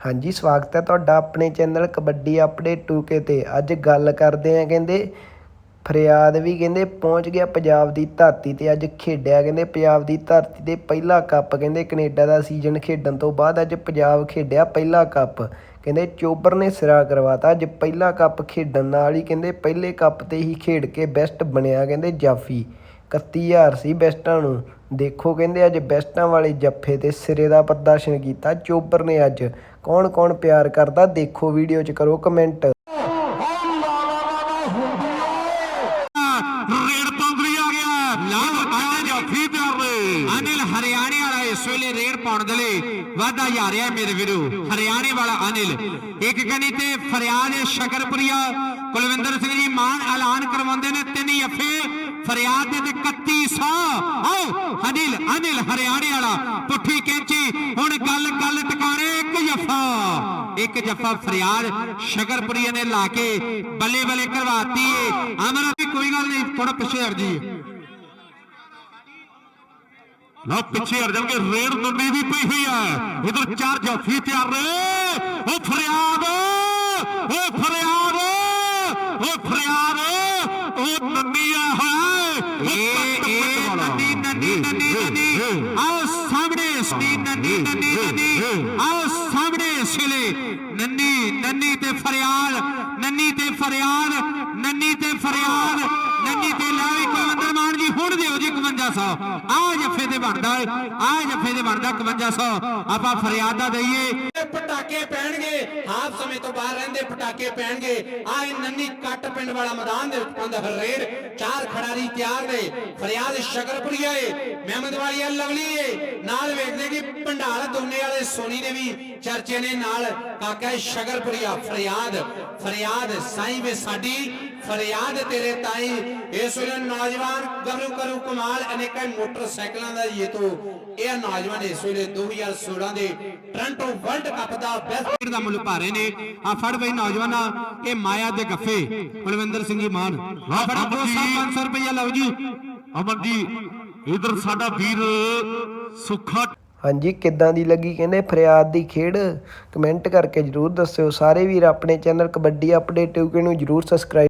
ਹਾਂਜੀ, ਸਵਾਗਤ ਹੈ ਤੁਹਾਡਾ ਆਪਣੇ ਚੈਨਲ ਕਬੱਡੀ ਅਪਡੇਟ 2K ਤੇ। ਅੱਜ ਗੱਲ ਕਰਦੇ ਆ ਕਹਿੰਦੇ ਫਰਿਆਦ ਵੀ ਕਹਿੰਦੇ ਪਹੁੰਚ ਗਿਆ ਪੰਜਾਬ ਦੀ ਧਰਤੀ ਤੇ। ਅੱਜ ਖੇਡਿਆ ਕਹਿੰਦੇ ਪੰਜਾਬ ਦੀ ਧਰਤੀ ਤੇ ਪਹਿਲਾ ਕੱਪ ਕਹਿੰਦੇ ਕੈਨੇਡਾ ਦਾ ਸੀਜ਼ਨ ਖੇਡਣ ਤੋਂ ਬਾਅਦ ਅੱਜ ਪੰਜਾਬ ਖੇਡਿਆ ਪਹਿਲਾ ਕੱਪ। ਕਹਿੰਦੇ ਚੋਬਰ ਨੇ ਸਿਰਾ ਕਰਵਾਤਾ। ਅੱਜ ਪਹਿਲਾ ਕੱਪ ਖੇਡਣ ਨਾਲ ਹੀ ਕਹਿੰਦੇ ਪਹਿਲੇ ਕੱਪ ਤੇ ਹੀ ਖੇਡ ਕੇ ਬੈਸਟ ਬਣਿਆ ਕਹਿੰਦੇ ਜਾਫੀ। 31000 ਸੀ ਬੈਸਟਾਂ ਨੂੰ। ਦੇਖੋ ਕਹਿੰਦੇ ਅੱਜ ਬੈਸਟਾਂ ਵਾਲੇ ਜੱਫੇ ਤੇ ਸਿਰੇ ਦਾ ਪ੍ਰਦਰਸ਼ਨ ਕੀਤਾ। ਚੋਬਰ ਨੇ ਅੱਜ ਕੌਣ ਕੌਣ ਪਿਆਰ ਕਰਦਾ ਦੇਖੋ ਵੀਡੀਓ 'ਚ ਕਰੋ ਕਮੈਂਟ। ਰੇਡ ਪੰਗੜੀ ਆ ਗਿਆ। ਲਾਲ ਆਇਆ ਜਾਫੀ ਪਿਆਰ ਨੇ ਅਨਿਲ ਹਰਿਆਣੇ ਵਾਲਾ ਇਸ ਵੇਲੇ ਰੇਡ ਪਾਉਣ ਦੇ ਲਈ ਵਾਧਾ ਜਾ ਰਿਹਾ ਮੇਰੇ ਵੀਰੋ। ਹਰਿਆਣੇ ਵਾਲਾ ਅਨਿਲ। ਇੱਕ ਕਨੀ ਤੇ ਫਰਿਆਦ ਸ਼ਕਰਪੁਰੀਆ। ਕੁਲਵਿੰਦਰ ਸਿੰਘ ਜੀ ਮਾਨ ਐਲਾਨ ਕਰਵਾਉਂਦੇ ਨੇ ਤਿੰਨ ਜੱਫੇ। ਫਰਿਆਦ ਦੇ ਤੇ 3100 ਆਓ ਅਨਿਲ ਅਨਿਲ ਹਰਿਆਣੇ ਵਾਲਾ ਪੁੱਠੀ ਕੈਂਚੀ ਹੁਣ ਗੱਲ ਗੱਲ ਟਿਕਾਣੇ ਇੱਕ ਜੱਫਾ ਇੱਕ ਜੱਫਾ ਫਰਿਆਦ ਸ਼ਕਰਪੁਰੀਆ ਨੇ ਲਾ ਕੇ ਬੱਲੇ ਬੱਲੇ ਕਰਵਾਤੀ ਏ ਅਮਰ ਵੀ ਕੋਈ ਗੱਲ ਨਹੀਂ ਥੋੜਾ ਪਿੱਛੇ ਹਟ ਜੀ ਲਓ ਪਿੱਛੇ ਹਟ ਜਾਣਗੇ ਰੇਡ ਨੰਨੀ ਵੀ ਪਈ ਹੋਈ ਹੈ ਇਧਰ ਚਾਰ ਜਾਫੀ ਤਿਆਰ ਨੇ ਉਹ ਫਰਿਆਦ ਉਹ ਫਰਿਆਦ ਉਹ ਫਰਿਆਦ ਉਹ ਨੰਨੀ ਆ ਹੋਇਆ ਏ ਏ ਨੰਨੀ ਨੰਨੀ ਨੰਨੀ ਨੰਨੀ ਆਓ ਸਾਹਮਣੇ ਨੰਨੀ ਨੰਨੀ ਨੰਨੀ ਆਓ ਸਾਹਮਣੇ ਸਿਲੇ ਨੰਨੀ ਨੰਨੀ ਤੇ ਫਰਿਆਦ ਨੰਨੀ ਤੇ ਫਰਿਆਦ ਨੰਨੀ ਤੇ ਫਰਿਆਦ ਨੰਨੀ ਤੇ 5500 ਆ ਜੱਫੇ ਤੇ ਬਣਦਾ ਏ ਆ ਜੱਫੇ ਤੇ ਬਣਦਾ 5500 ਆਪਾਂ ਫਰਿਆਦਾ ਦਈਏ ਪਟਾਕੇ ਪੈਣਗੇ ਹਾਫ ਸਮੇਂ ਤੋਂ ਬਾਹਰ ਰਹਿੰਦੇ ਪਟਾਕੇ ਪੈਣਗੇ ਆ ਇਹ ਨੰਨੀ ਕੱਟ ਪਿੰਡ ਵਾਲਾ ਮੈਦਾਨ ਦੇ ਉੱਪਰ ਦਾ ਰੇਡ ਚਾਰ ਖਿਡਾਰੀ ਤਿਆਰ ਨੇ ਫਰਿਆਦ ਸ਼ਕਰਪੁਰੀਆ ਏ ਮਹਿਮਦ ਵਾਲੀਆ ਲਵਲੀ ਏ ਨਾਲ ਵੇਖਦੇ ਕਿ ਭੰਡਾਲ ਦੋਨੇ ਵਾਲੇ ਸੋਨੀ ਦੇ ਵੀ ਚਰਚੇ ਨੇ ਨਾਲ ਕਾਕਾ ਸ਼ਕਰਪੁਰੀਆ ਫਰਿਆਦ ਫਰਿਆਦ ਸਾਈਂ ਵੇ ਸਾਡੀ ਫਰਿਆਦ ਤੇਰੇ ਤਾਈ ਇਸ ਵੇਲੇ ਨੌਜਵਾਨ ਗਰੂ ਕਰੂ ਕਮਾਲ ਅਨੇਕਾਂ ਮੋਟਰਸਾਈਕਲਾਂ ਦਾ ਜੇਤੂ ਇਹ ਨੌਜਵਾਨ ਇਸ ਵੇਲੇ 2016 ਦੇ ਟ੍ਰਾਂਟੋ ਵਰਲਡ ਕੱਪ ਦਾ ਬੈਸਟ ਖੇਡ ਦਾ ਮੁੱਲ ਭਾਰੇ ਨੇ। ਆ ਫੜ ਬਈ ਨੌਜਵਾਨਾ ਇਹ ਮਾਇਆ ਦੇ ਗੱਫੇ ਕੁਲਵਿੰਦਰ ਸਿੰਘ ਜੀ ਮਾਨ। ਆ ਫੜ 200 500 ਰੁਪਇਆ ਲਓ ਜੀ। ਅਮਨ ਜੀ ਇਧਰ ਸਾਡਾ ਵੀਰ ਸੁੱਖਾ ਹਾਂਜੀ ਕਿੱਦਾਂ ਦੀ ਲੱਗੀ ਕਹਿੰਦੇ? ਫਰਿਆਦ ਦੀ ਖੇਡ? ਕਮੈਂਟ ਕਰਕੇ ਜਰੂਰ ਦੱਸਿਓ। ਸਾਰੇ ਵੀਰ ਆਪਣੇ ਚੈਨਲ ਕਬੱਡੀ ਅਪਡੇਟ 2K ਨੂੰ ਜਰੂਰ ਸਬਸਕ੍ਰਾਈਬ